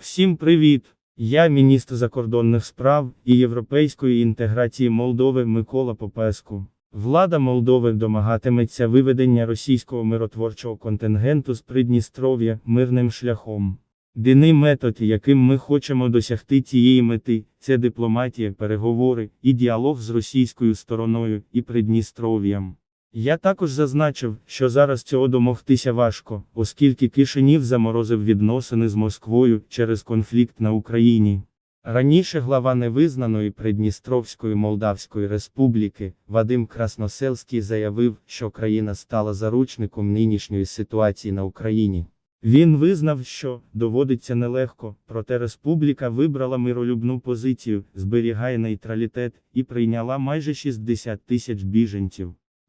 Всім привіт! Я міністр закордонних справ і європейської інтеграції Молдови Микола Попеску. Влада Молдови домагатиметься виведення російського миротворчого контингенту з Придністров'я мирним шляхом. Єдиний метод, яким ми хочемо досягти цієї мети, це дипломатія, переговори і діалог з російською стороною і Придністров'ям. Я також зазначив, що зараз цього домогтися важко, оскільки Кишинів заморозив відносини з Москвою через конфлікт на Україні. Раніше глава невизнаної Придністровської Молдавської Республіки Вадим Красносельський заявив, що країна стала заручником нинішньої ситуації на Україні. Він визнав, що доводиться нелегко, проте республіка вибрала миролюбну позицію, зберігає нейтралітет і прийняла майже 60 тисяч біженців.